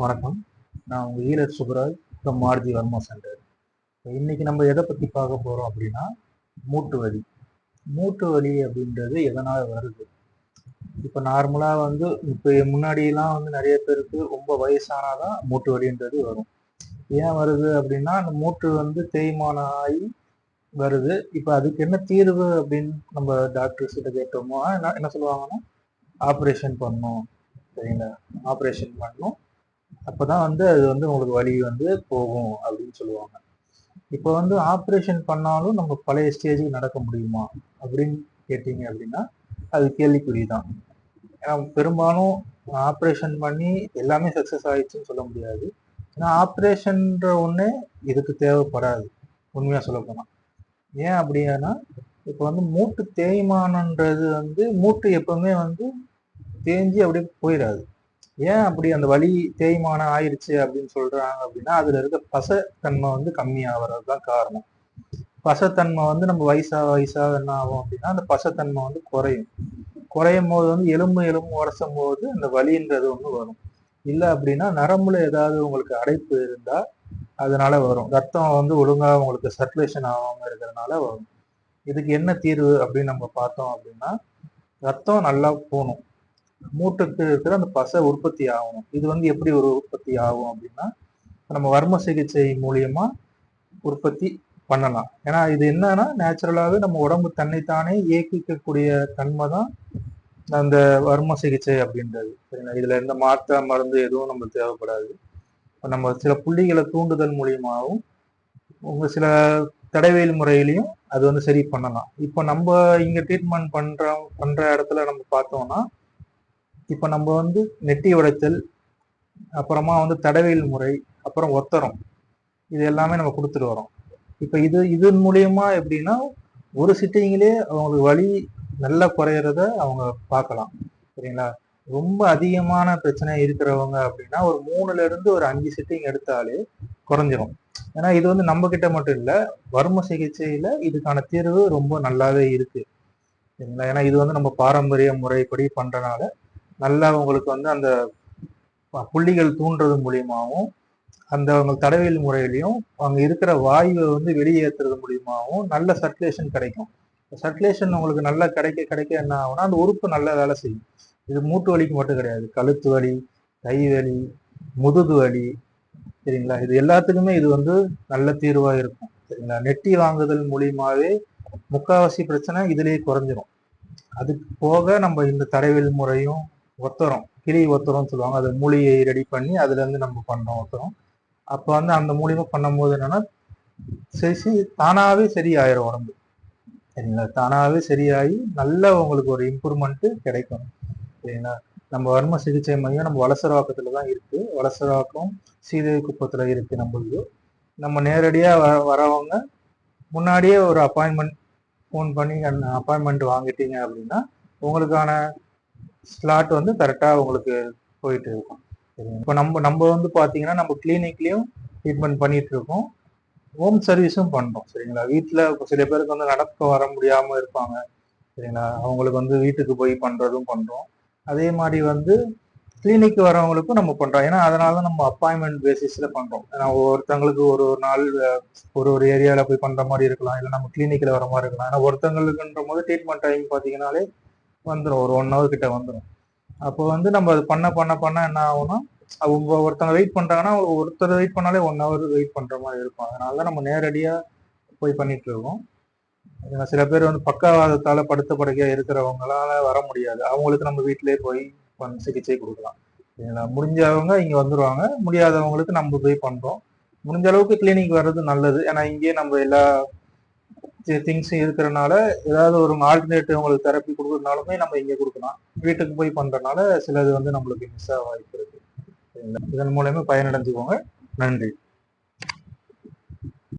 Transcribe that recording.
வணக்கம். நான் உங்கள் ஈரர் சுப்ராஜ் ஃப்ரம் மார்ஜி வர்மா சென்டர் இன்றைக்கி நம்ம எதை பற்றி பார்க்க போகிறோம் அப்படின்னா மூட்டு வலி. மூட்டு வலி அப்படின்றது எதனால் வருது? இப்போ நார்மலாக வந்து இப்போ முன்னாடியெல்லாம் வந்து நிறைய பேருக்கு ரொம்ப வயசானாதான் மூட்டு வலின்றது வரும். ஏன் வருது அப்படின்னா அந்த மூட்டு வந்து தேய்மானம் ஆகி வருது. இப்போ அதுக்கு என்ன தீர்வு அப்படின்னு நம்ம டாக்டர்ஸ் கிட்ட கேட்டோமோ என்ன என்ன சொல்லுவாங்கன்னா ஆப்ரேஷன் பண்ணணும். சரிங்களா? ஆப்ரேஷன் பண்ணணும். அப்போதான் வந்து அது வந்து உங்களுக்கு வலி வந்து போகும் அப்படின்னு சொல்லுவாங்க. இப்போ வந்து ஆப்ரேஷன் பண்ணாலும் நம்ம பழைய ஸ்டேஜுக்கு நடக்க முடியுமா அப்படின்னு கேட்டீங்க அப்படின்னா அது கேள்விக்குறி தான் ஏன்னா பெரும்பாலும் ஆப்ரேஷன் பண்ணி எல்லாமே சக்ஸஸ் ஆயிடுச்சுன்னு சொல்ல முடியாது. ஏன்னா ஆப்ரேஷன்ற ஒன்று இதுக்கு தேவைப்படாது. உண்மையாக சொல்ல போனால் ஏன் அப்படின்னா இப்போ வந்து மூட்டு தேய்மானன்றது வந்து மூட்டு எப்பவுமே வந்து தேஞ்சு அப்படியே போயிடாது. ஏன் அப்படி அந்த வலி தேய்மானம் ஆயிடுச்சு அப்படின்னு சொல்றாங்க அப்படின்னா அதுல இருக்க பசத்தன்மை வந்து கம்மியாகிறது தான் காரணம். பசத்தன்மை வந்து நம்ம வயசா வயசாக என்ன ஆகும் அப்படின்னா அந்த பசத்தன்மை வந்து குறையும். குறையும் போது வந்து எலும்பு எலும்பு உரசும் போது அந்த வலின்றது ஒன்று வரும். இல்லை அப்படின்னா நரம்புல ஏதாவது உங்களுக்கு அடைப்பு இருந்தா அதனால வரும். ரத்தம் வந்து ஒழுங்காக உங்களுக்கு சர்க்குலேஷன் ஆகாம இருக்கிறதுனால வரும். இதுக்கு என்ன தீர்வு அப்படின்னு நம்ம பார்த்தோம் அப்படின்னா ரத்தம் நல்லா போகணும். மூட்டுக்கு இருக்கிற அந்த பசை உற்பத்தி ஆகணும். இது வந்து எப்படி ஒரு உற்பத்தி ஆகும் அப்படின்னா நம்ம வர்ம சிகிச்சை மூலியமா உற்பத்தி பண்ணலாம். ஏன்னா இது என்னன்னா நேச்சுரலாகவே நம்ம உடம்பு தன்னைத்தானே இயக்கிக்கக்கூடிய தன்மை தான் அந்த வர்ம சிகிச்சை அப்படின்றது. சரிங்களா? இதுல எந்த மாற்ற மருந்து எதுவும் நம்ம தேவைப்படாது. இப்போ நம்ம சில புள்ளிகளை தூண்டுதல் மூலியமாகவும் உங்க சில தடவியல் முறையிலையும் அது வந்து சரி பண்ணலாம். இப்போ நம்ம இங்க ட்ரீட்மெண்ட் பண்ற பண்ற இடத்துல நம்ம பார்த்தோம்னா இப்போ நம்ம வந்து நெட்டி உடைத்தல் அப்புறமா வந்து தடவையில் முறை அப்புறம் ஒத்தரம் இது எல்லாமே நம்ம கொடுத்துட்டு வரோம் இப்போ இது இதன் மூலியமா எப்படின்னா ஒரு சிட்டிங்கிலே அவங்களுக்கு வழி நல்லா குறையிறத அவங்க பார்க்கலாம். சரிங்களா? ரொம்ப அதிகமான பிரச்சனை இருக்கிறவங்க அப்படின்னா ஒரு மூணுல இருந்து ஒரு அஞ்சு சிட்டிங் எடுத்தாலே குறைஞ்சிரும். ஏன்னா இது வந்து நம்ம கிட்ட மட்டும் இல்லை வர்ம சிகிச்சையில இதுக்கான தீர்வு ரொம்ப நல்லாவே இருக்கு. சரிங்களா? ஏன்னா இது வந்து நம்ம பாரம்பரிய முறைப்படி பண்றதுனால நல்லா உங்களுக்கு வந்து அந்த புள்ளிகள் தூண்டுறது மூலியமாகவும் அந்த அவங்க தடவியல் முறையிலையும் அவங்க இருக்கிற வாயுவை வந்து வெளியேற்றுறது மூலியமாகவும் நல்ல சர்க்குலேஷன் கிடைக்கும். சர்க்குலேஷன் உங்களுக்கு நல்லா கிடைக்க கிடைக்க என்ன ஆகும்னா அந்த உறுப்பு நல்லா வேலை செய்யும். இது மூட்டு வலிக்கு மட்டும் கிடையாது. கழுத்து வலி கை வலி முதுகு வலி சரிங்களா? இது எல்லாத்துக்குமே இது வந்து நல்ல தீர்வாக இருக்கும். சரிங்களா? நெட்டி வாங்குதல் மூலியமாகவே முக்காவாசி பிரச்சனை இதுலேயே குறைஞ்சிரும். அதுக்கு போக நம்ம இந்த தடவியல் முறையும் ஒத்தரம் கிளி ஒத்தரம்னு சொல்லுவாங்க. அது மூலியை ரெடி பண்ணி அதுல இருந்து நம்ம பண்றோம் ஒத்தரம். அப்போ வந்து அந்த மூலியமா பண்ணும்போது என்னன்னா சரி தானாவே சரியாயிரும் உடம்பு. சரிங்களா? தானாவே சரியாகி நல்ல உங்களுக்கு ஒரு இம்ப்ரூவ்மெண்ட் கிடைக்கும். சரிங்களா? நம்ம வர்ம சிகிச்சை மையம் நம்ம வலசரவாக்கத்துல தான் இருக்கு. வளசரவாக்கம் சீதை குப்பத்துல இருக்கு நம்மளுக்கு. நம்ம நேரடியா வ வரவங்க முன்னாடியே ஒரு அப்பாயின்மெண்ட் ஃபோன் பண்ணி அந்த அப்பாயின்மெண்ட் வாங்கிட்டீங்க அப்படின்னா உங்களுக்கான ஸ்லாட் வந்து கரெக்டாக உங்களுக்கு போயிட்டு இருக்கும். இப்போ நம்ம நம்ம வந்து பார்த்தீங்கன்னா நம்ம கிளினிக்லேயும் ட்ரீட்மெண்ட் பண்ணிட்டு இருக்கோம். ஹோம் சர்வீஸும் பண்ணுறோம் சரிங்களா? வீட்டில் சில பேருக்கு வந்து நடக்க வர முடியாமல் இருப்பாங்க. சரிங்களா? அவங்களுக்கு வந்து வீட்டுக்கு போய் பண்ணுறதும் பண்ணுறோம் அதே மாதிரி வந்து கிளினிக் வரவங்களுக்கும் நம்ம பண்ணுறோம் ஏன்னா அதனால தான் நம்ம அப்பாயின்மெண்ட் பேசிஸில் பண்ணுறோம் ஏன்னா ஒருத்தங்களுக்கு ஒரு ஒரு நாள் ஒரு ஒரு ஏரியாவில் போய் பண்ணுற மாதிரி இருக்கலாம். இல்லை நம்ம கிளினிக்கில் வர மாதிரி இருக்கலாம். ஏன்னா ஒருத்தங்களுக்குன்ற போது ட்ரீட்மெண்ட் டைம் பார்த்தீங்கன்னாலே வந்துடும் ஒரு ஒன் ஹவர் கிட்ட வந்துடும் அப்போ வந்து நம்ம அது பண்ண பண்ண பண்ண என்ன ஆகும்னா அவங்க ஒருத்தவங்க வெயிட் பண்றாங்கன்னா ஒருத்தர் வெயிட் பண்ணாலே ஒன் ஹவர் வெயிட் பண்ற மாதிரி இருக்கும். அதனால தான் நம்ம நேரடியா போய் பண்ணிட்டு இருக்கோம். சில பேர் வந்து பக்கவாதத்தால படுத்த படுக்கையா இருக்கிறவங்களால வர முடியாது. அவங்களுக்கு நம்ம வீட்டிலேயே போய் சிகிச்சை கொடுக்கலாம். சரிங்களா முடிஞ்சவங்க இங்க வந்துருவாங்க. முடியாதவங்களுக்கு நம்ம போய் பண்றோம். முடிஞ்ச அளவுக்கு கிளினிக் வர்றது நல்லது. ஏன்னா இங்கேயே நம்ம எல்லா திங்ஸ் இருக்கிறனால ஏதாவது ஒரு ஆல்டர்னேட்டிவ் உங்களுக்கு தெரப்பி கொடுக்குறதுனாலுமே நம்ம இங்கே கொடுக்கலாம். வீட்டுக்கு போய் பண்றதுனால சிலது வந்து நம்மளுக்கு மிஸ் ஆக வாய்ப்பு இருக்குது இதன் மூலயமா பயனடைஞ்சுக்கோங்க. நன்றி.